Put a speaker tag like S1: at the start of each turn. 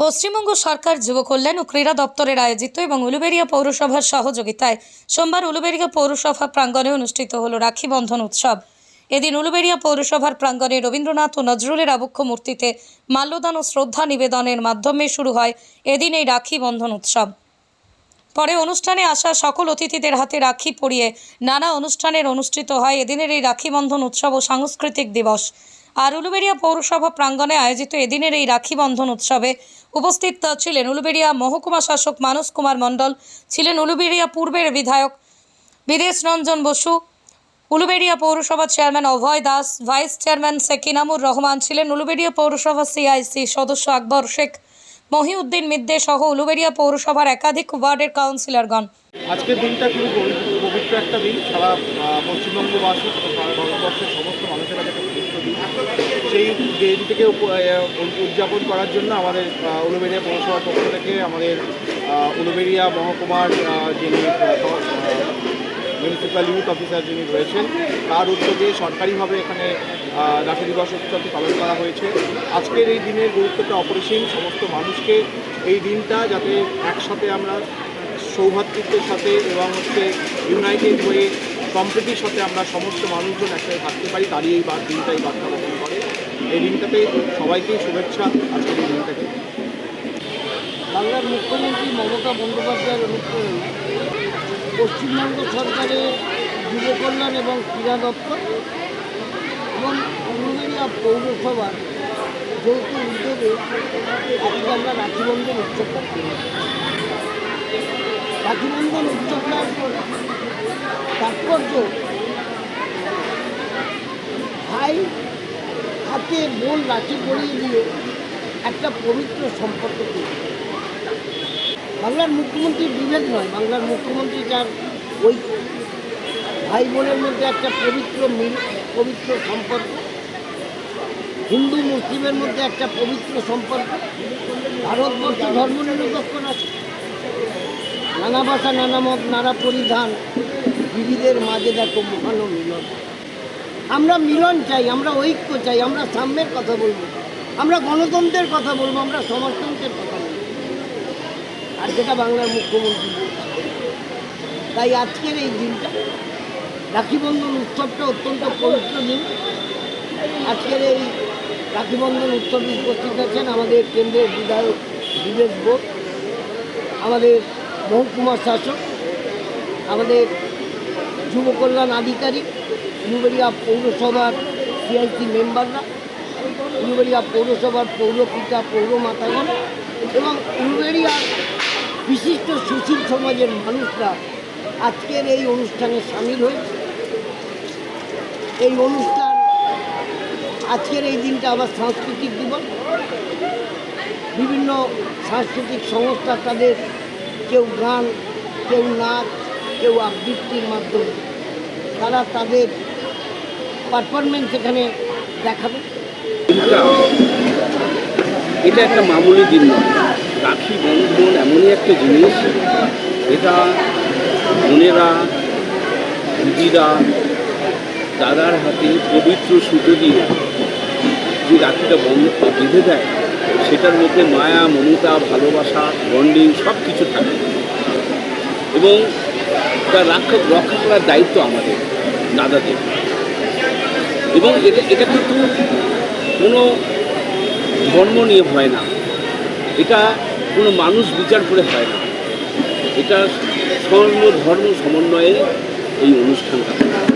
S1: পশ্চিমবঙ্গ সরকার, যুব কল্যাণ ও ক্রীড়া দপ্তরের আয়োজিত এবং উলুবেড়িয়া পৌরসভার সহযোগিতায় সোমবার উলুবেড়িয়া পৌরসভা প্রাঙ্গণে অনুষ্ঠিত হল রাখি বন্ধন উৎসব। এদিন উলুবেড়িয়া পৌরসভার প্রাঙ্গণে রবীন্দ্রনাথ ও নজরুলের আবক্ষ মূর্তিতে মাল্যদান ও শ্রদ্ধা নিবেদনের মাধ্যমে শুরু হয় এদিন এই রাখি বন্ধন উৎসব। পরে অনুষ্ঠানে আসা সকল অতিথিদের হাতে রাখি পরিয়ে নানা অনুষ্ঠানের অনুষ্ঠিত হয় এদিনের এই রাখি বন্ধন উৎসব ও সাংস্কৃতিক দিবস। আর উলুবেড়িয়া পৌরসভা প্রাঙ্গণে আয়োজিত এদিনের এই রাখি বন্ধন উৎসবে উপস্থিত ছিলেন উলুবেড়িয়া মহকুমা শাসক মানস কুমার মণ্ডল, ছিলেন উলুবেড়িয়া পূর্বের বিধায়ক বিদেশ রঞ্জন বসু, উলুবেড়িয়া পৌরসভা chairman Abhay Das, vice chairman Sekinamur Rahaman ছিলেন উলুবেড়িয়া পৌরসভা সিআইসি সদস্য আকবর শেখ, মহিউদ্দিন মিদ্দে সহ উলুবেড়িয়া পৌরসভার একাধিক ওয়ার্ডের কাউন্সিলরগণ।
S2: আজকের দিনটা খুবই পবিত্র একটা দিন সারা পশ্চিমবঙ্গবাসী তথা সারা ভারতবর্ষের সমস্ত মানুষের কাছে একটা পবিত্র দিন সেই উপ- উদযাপন করার জন্য আমাদের আহ, উলুবেড়িয়া পৌরসভার পক্ষ থেকে আমাদের আহ, উলুবেড়িয়া মহকুমার যিনি মিউনিসিপ্যাল ইউথ অফিসার যিনি রয়েছেন তার উদ্যোগে সরকারিভাবে এখানে রাখি দিবস উৎসবটি পালন করা হয়েছে। আজকের এই দিনের গুরুত্বটা অপরিসীম সমস্ত মানুষকে এই দিনটা যাতে একসাথে আমরা সৌভাতৃত্বের সাথে এবং হচ্ছে ইউনাইটেড হয়ে সম্প্রীতির সাথে আমরা সমস্ত মানুষজন একসাথে থাকতে পারি, তারই এই বার দিনটা, এই বার্তা বহন করে। এই দিনটাতে সবাইকেই শুভেচ্ছা, আজকের এই দিনটাকে।
S3: বাংলার মুখ্যমন্ত্রী মমতা বন্দ্যোপাধ্যায়ের অনুপ্রেরণে। পশ্চিমবঙ্গ সরকারের যুব কল্যাণ এবং ক্রীড়া দপ্তর এবং উলুবেড়িয়া পৌরসভার যৌথ উদ্যোগে আজকে আমরা রাখিবন্ধন উৎসবটা করি। রাখিবন্ধন উৎসবটার তাৎপর্য। ভাই, হাতে বোন রাখি পরিয়ে দিয়ে একটা পবিত্র সম্পর্ক বাংলার মুখ্যমন্ত্রীর বিভেদ নয়, বাংলার মুখ্যমন্ত্রী তার ওই ভাই বোনের মধ্যে একটা পবিত্র মিল, পবিত্র সম্পর্ক। হিন্দু, মুসলিমের মধ্যে একটা পবিত্র সম্পর্ক। ভারতবর্ষ ধর্ম নিরপেক্ষ আছে নানা ভাষা, নানা মত, নানা পরিধান। বিবিধের মাঝে দেখো মহানো মিলন। আমরা মিলন চাই, আমরা ঐক্য চাই, আমরা সাম্যের কথা বলব। আমরা গণতন্ত্রের কথা বলব, আমরা সমাজতন্ত্রের কথা বলব। আর যেটা বাংলার মুখ্যমন্ত্রী। তাই আজকের এই দিনটা রাখিবন্ধন উৎসবটা অত্যন্ত পবিত্র দিন। আজকের এই রাখিবন্ধন উৎসবে উপস্থিত আছেন আমাদের কেন্দ্রের বিধায়ক বিবেক বোধ আমাদের মহকুমা শাসক, আমাদের যুব কল্যাণ আধিকারিক, উলুবেড়িয়া পৌরসভার সিআইসি মেম্বাররা উলুবেড়িয়া পৌরসভার পৌরপিতা, পৌরমাতাগণ এবং উলুবেড়িয়ার বিশিষ্ট সুশীল সমাজের মানুষরা আজকের এই অনুষ্ঠানে সামিল হয়েছে। এই অনুষ্ঠান, আজকের এই দিনটা আবার সাংস্কৃতিক দিবস। বিভিন্ন সাংস্কৃতিক সংস্থা তাদের কেউ গান, কেউ নাচ কেউ আবৃত্তির মাধ্যমে তারা তাদের পারফরমেন্স এখানে দেখাবে।
S4: এটা একটা মামুলি দিন নয়। রাখি বন্ধন এমনই একটা জিনিস, এটা বোনেরা, দিদিরা, দাদার হাতে পবিত্র সুতো দিয়ে যে রাখিটা বন্ধ বেঁধে দেয়, সেটার মধ্যে মায়া, মমতা, ভালোবাসা বন্ডিং সব কিছু থাকে। এবং তার রক্ষা রক্ষা করার দায়িত্ব আমাদের, দাদাদের। এবং এটা এটা কিন্তু কোনো ধর্ম নিয়ে হয় না। এটা কোনো মানুষ বিচার করে হয় না। এটা সর্ব ধর্ম সমন্বয়ে এই অনুষ্ঠানটা।